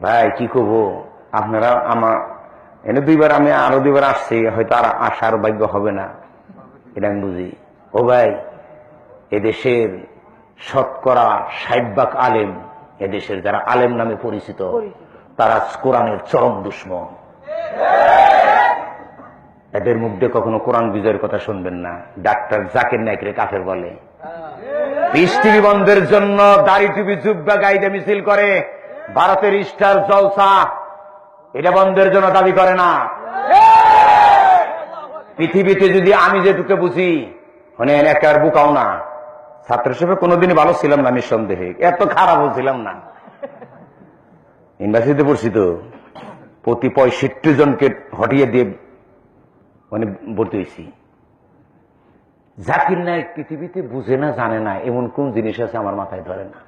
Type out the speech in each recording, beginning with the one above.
ভাই কি করব আপনারা আমার এনে দুইবার আমি আরও দুইবার আসছি হয়তো আর আসার ভাগ্য হবে না। এটা আমি বুঝি। ও ভাই এদেশের শতকরা ষাট আলেম এদেশের যারা আলেম নামে পরিচিত তারা কোরআনের চরম দুশ্মন। এদের মুখ দিয়ে কখনো কোরআন বিজয়ের কথা শুনবেন না। ডাক্তার জাকির নাইকরে কাফের বলে পিস টিভি বন্ধের জন্য দাড়ি টুপি জুব্বা গাইডে মিছিল করে ভারতের স্টার জলসা এটা বন্ধের জন্য দাবি করে না। পৃথিবীতে যদি আমি যেটুকু বুঝি মানে একার বুকাও না। ছাত্র হিসেবে কোনোদিনই ভালো ছিলাম না, নিঃসন্দেহে। এত খারাপও ছিলাম না। ইউনিভার্সিটিতে পড়ছি তো, প্রতি পঁয়ষট্টি জনকে হটিয়ে দিয়ে মানে ভর্তি হয়েছি। জাকির নায়ক পৃথিবীতে বুঝে না, জানে না, এমন কোন জিনিস আছে আমার মাথায় ধরে না।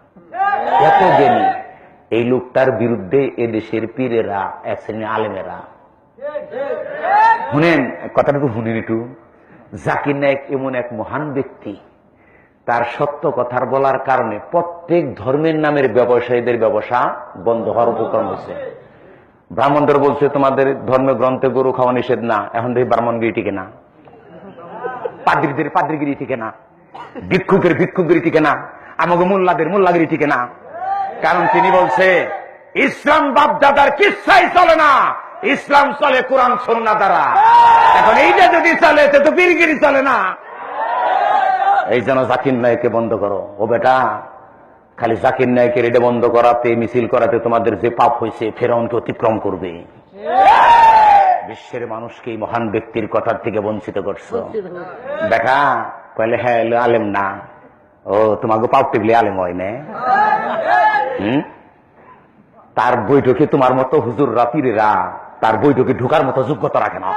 এত জ্ঞানী। এই লোকটার বিরুদ্ধে এদেশের পীরেরা, এক শ্রেণির আলেমেরা। শুনেন, কথাটুকু শুনিন একটু। জাকির নায়ক এমন এক মহান ব্যক্তি। তার সত্য কথার বলার কারণে প্রত্যেক ধর্মের নামের ব্যবসায়ীদের ব্যবসা বন্ধ হওয়ার উপক্রম হয়েছে। ব্রাহ্মণদের বলছে, তোমাদের ধর্মের গ্রন্থে গরু খাওয়া নিষেধ না, এখন দেখি ব্রাহ্মণগিরি টিকে না। পাদ্রীদের পাদ্রিগিরি টিকে না। ভিক্ষুকের ভিক্ষুগিরি টিকে না। আমাকে মোল্লাদের মোল্লাগিরি টিকে না। কারণ তিনি বলছে ইসলাম বাপদাদার কিচ্ছাই চলে না। ইসলাম চলে কোরআন সন্না দ্বারা। এখন এইটা যদি চলে তো তো পীরগিরি চলে না। এই যেন জাকির নায়ককে বন্ধ করো। ও বেটা খালি জাকির নায়কের এটা বন্ধ করাতে মিছিল করাতে তোমাদের যে পাপ হয়েছে ফেরাউনকে অতিক্রম করবে। বিশ্বের মানুষকে এই মহান ব্যক্তির কথার থেকে বঞ্চিত করছ। বেটা কইলে হ্যাঁ আলেম না। ও তোমাকে পাপ টিপলে আলেম হয় না? তার বৈঠকে তোমার মতো হুজুর রাতিরা তার বৈঠকে ঢুকার মতো যোগ্যতা রাখে না